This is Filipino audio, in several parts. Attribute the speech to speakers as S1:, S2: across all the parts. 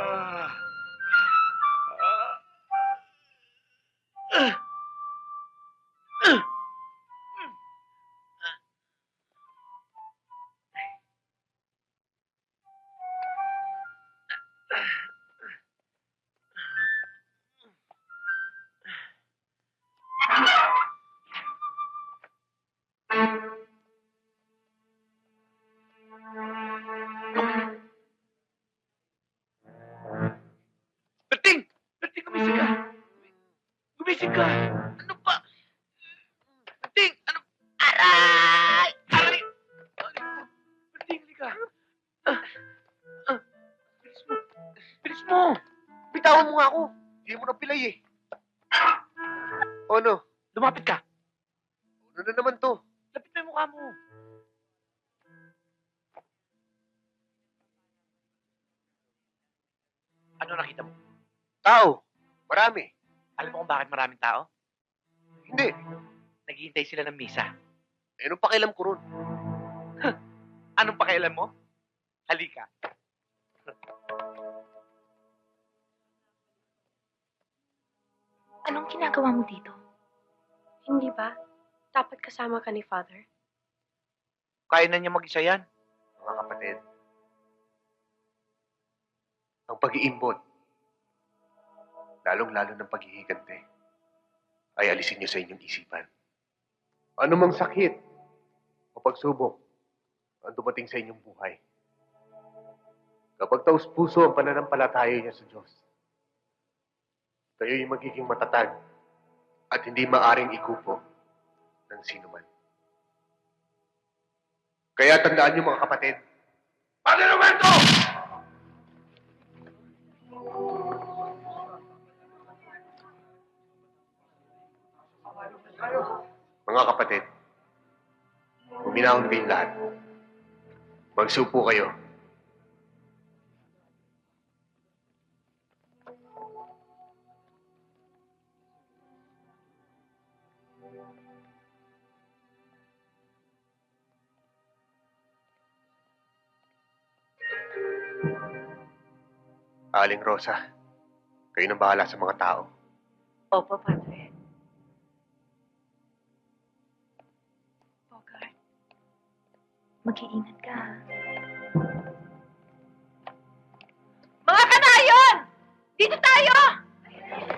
S1: Ah. Ka! Ano ba? Berting! Ano? Aray! Aray! Berting, halika! Ah, ah, bilis mo! Bilis mo!
S2: Bitawan mo nga ako. Hindi mo na pilay eh. O ano?
S1: Lumapit ka!
S2: Ano na naman to?
S1: Lapit mo yung mukha mo! Ano nakita mo?
S2: Tao. Marami.
S1: Alam mo kung bakit maraming tao?
S2: Hindi.
S1: Naghihintay sila ng misa.
S2: Eh, anong pakialam ko ron?
S1: Anong pakialam mo? Halika.
S3: Anong ginagawa mo dito?
S4: Hindi ba? Dapat kasama ka ni Father.
S1: Kaya na niya mag-isa yan.
S2: Mga kapatid. Ang pag-iimbot, lalong-lalo ng paghihigante, ay alisin niyo sa inyong isipan. Ano mang sakit o pagsubok ang dumating sa inyong buhay. Kapag taus puso ang pananampalataya niya sa Diyos, kayo'y magiging matatag at hindi maaring ikupo ng sinuman. Kaya tandaan niyo mga kapatid, Padre Roberto! Mga kapatid, huminahon kayong lahat. Magsupo kayo. Aling Rosa, kayo nang bahala sa mga tao.
S4: Opo, Padre.
S3: Mag-iingat ka.
S4: Mga kanayon! Dito tayo!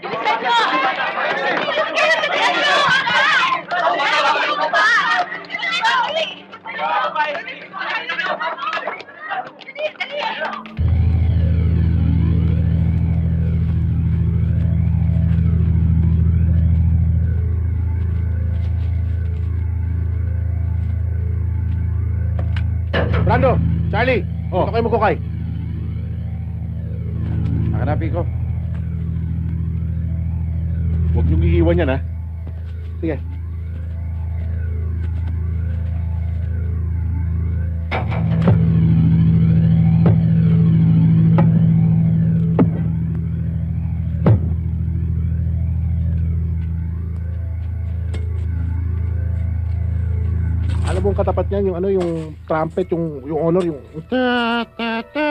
S4: Bilisan nyo! Bilisan kayo! Bilisan nyo! Dali,
S5: Charlie! Oh. Ito kayo magkukay. Hakanapin ko. Huwag niyong iiwan yan, ha? Sige. Ang katapat niyan, yung ano, yung trumpet, yung, yung honor, yung... Ta, ta, ta,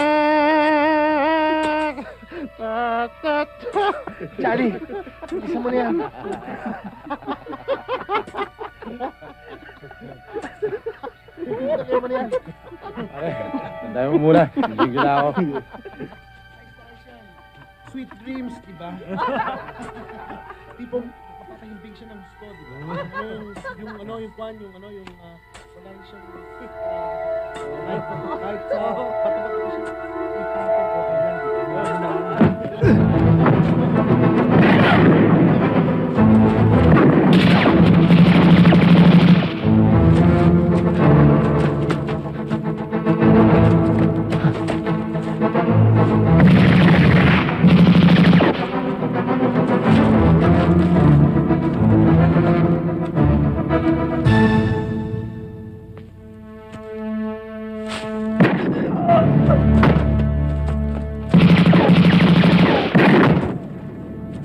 S5: ta, ta, ta. Charlie, isa mo na yan. Ilagay mo na yan.
S6: Tandaan mo muna. Hindi na ako.
S5: Sweet dreams, di ba? Tipong papahimbing siya ng gusto, di ba? Yung, yung ano, yung kwan, yung ano, yung uh, wala rin siyang stick. Uh, kahit, kahit sa patapat ko siya, ipapag okay lang, di ba?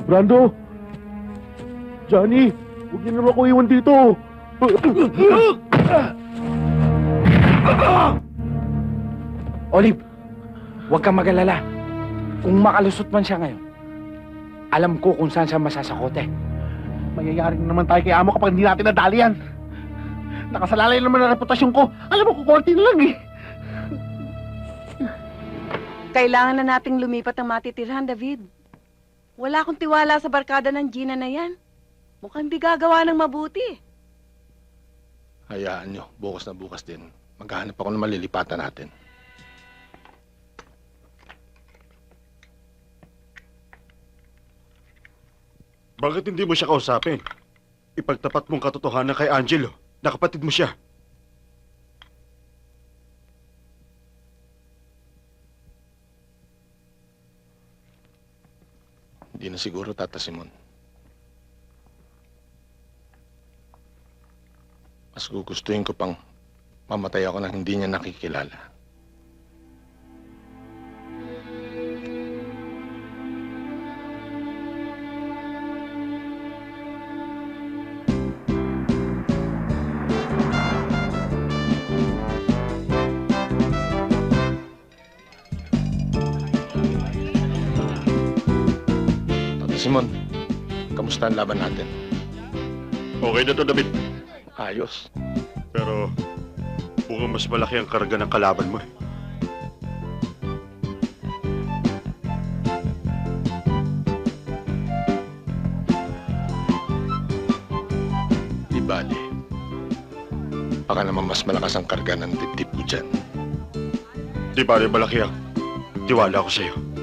S5: Brando! Johnny! Huwag niyo naman ako iwan dito!
S6: Olive, huwag kang mag-alala.
S7: Kung makalusot man siya ngayon, alam ko kung saan siya masasakote.
S5: Mayayari na naman tayo kay amo kapag hindi natin nadali yan. Nakasalalay naman ang reputasyon ko. Alam mo, kukorte na lang eh.
S8: Kailangan na nating lumipat ng matitirhan, David. Wala akong tiwala sa barkada ng Gina na yan. Mukhang di gagawa ng mabuti.
S9: Hayaan nyo, bukas na bukas din. Maghahanap ako ng malilipatan natin.
S10: Bakit hindi mo siya kausapin? Ipagtapat mong katotohanan kay Angelo na kapatid mo siya.
S9: Hindi na siguro, Tata Simon. Mas gugustuhin ko pang mamatay ako na hindi niya nakikilala. Simon, kamusta ang laban natin?
S10: Okay na to, David.
S9: Ayos.
S10: Pero mukhang mas malaki ang karga ng kalaban mo. eh.
S9: Di bali. Baka naman mas malakas ang karga ng dibdib ko dyan.
S10: Di ba rin malaki ang tiwala ko sa'yo?